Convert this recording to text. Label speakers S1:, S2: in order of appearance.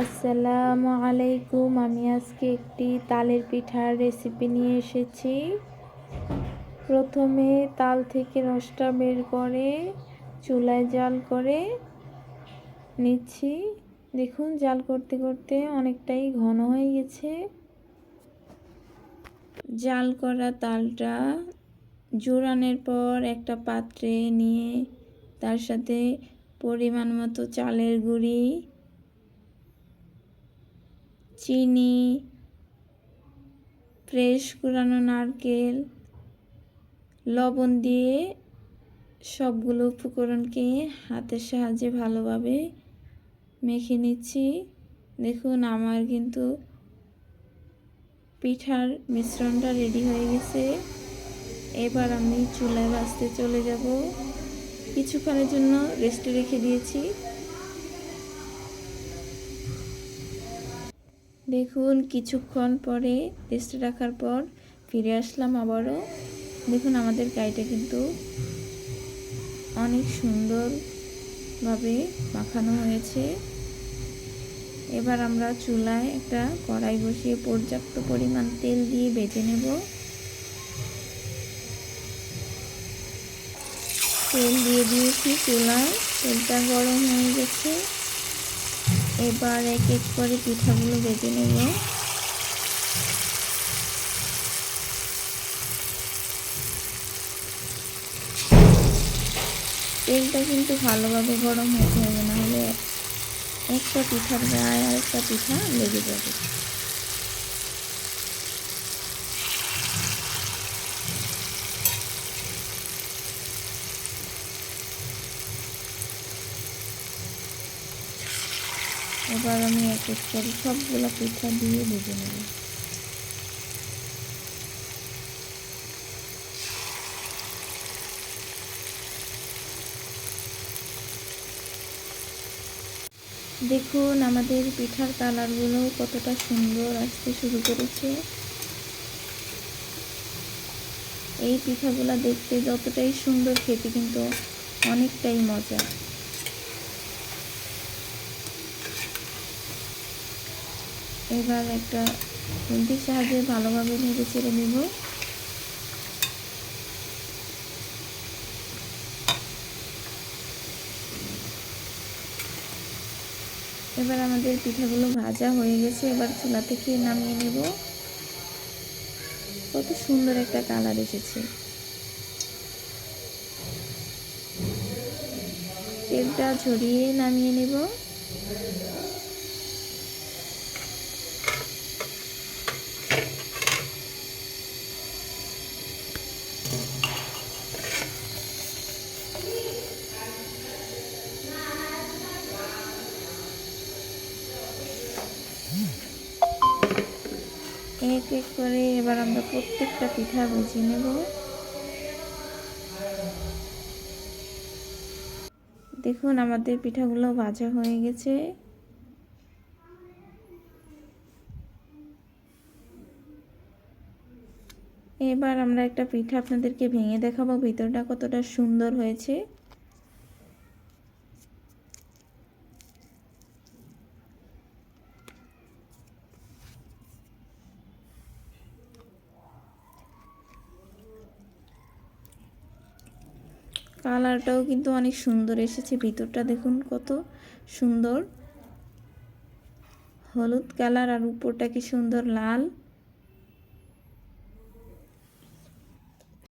S1: আসসালামু আলাইকুম। আমি আজকে একটি তালের পিঠার রেসিপি নিয়ে এসেছি। প্রথমে তাল থেকে রসটা বের করে চুলায় জাল করে নিচ্ছি। দেখুন, জাল করতে করতে অনেকটাই ঘন হয়ে গেছে। জাল করা তালটা জোরানের পর একটা পাত্রে নিয়ে তার সাথে পরিমাণ মতো চালের গুঁড়ি চিনি, ফ্রেশ কুড়ানো নারকেল, লবণ দিয়ে সবগুলো উপকরণকে হাতের সাহায্যে ভালোভাবে মেখে নিচ্ছি। দেখুন, আমার কিন্তু পিঠার মিশ্রণটা রেডি হয়ে গেছে। এবার আমি চুলায় ভাজতে চলে যাব। কিছুক্ষণের জন্য রেস্টে রেখে দিয়েছি। দেখুন, কিছুক্ষণ পরে রেস্টে রাখার পর ফিরে আসলাম আবারও। দেখুন, আমাদের গাড়িটা কিন্তু অনেক সুন্দরভাবে মাখানো হয়েছে। এবার আমরা চুলায় একটা কড়াই বসিয়ে পর্যাপ্ত পরিমাণ তেল দিয়ে বেজে নেব। তেল দিয়ে দিয়েছি চুলায়। তেলটা গরম হয়ে গেছে। এবার এক এক করে পিঠাগুলো বেঁধে নেব। তেলটা কিন্তু ভালোভাবে গরম হতে হবে, নাহলে একটা পিঠার গায়ে আর একটা পিঠা লেগে যাবে। এবার আমি এক এক করে সবগুলো পিঠা দিয়ে ভেজে নেব। দেখুন, আমাদের পিঠার কালারগুলো কতটা সুন্দর আসতে শুরু করেছে। এই পিঠাগুলো দেখতে যতটাই সুন্দর খেতে কিন্তু অনেকটাই মজা। এবার একটা খুন্তির সাহায্যে ভালোভাবে নেড়ে চেড়ে নেব। এবার আমাদের পিঠাগুলো ভাজা হয়ে গেছে, এবার চুলা থেকে নামিয়ে নেব। কত সুন্দর একটা কালার এসেছে। তেলটা ঝরিয়ে নামিয়ে নেব। এক এক করে এবার আমরা প্রত্যেকটা পিঠা ভেজে নেব। দেখুন, আমাদের পিঠাগুলো ভাজা হয়ে গেছে। এবার আমরা একটা পিঠা আপনাদেরকে ভেঙে দেখাবো, ভিতরটা কতটা সুন্দর হয়েছে। কালারটাও কিন্তু অনেক সুন্দর এসেছে। ভিতরটা দেখুন কত সুন্দর। হলুদ কালার আর উপরটা কি সুন্দর লাল।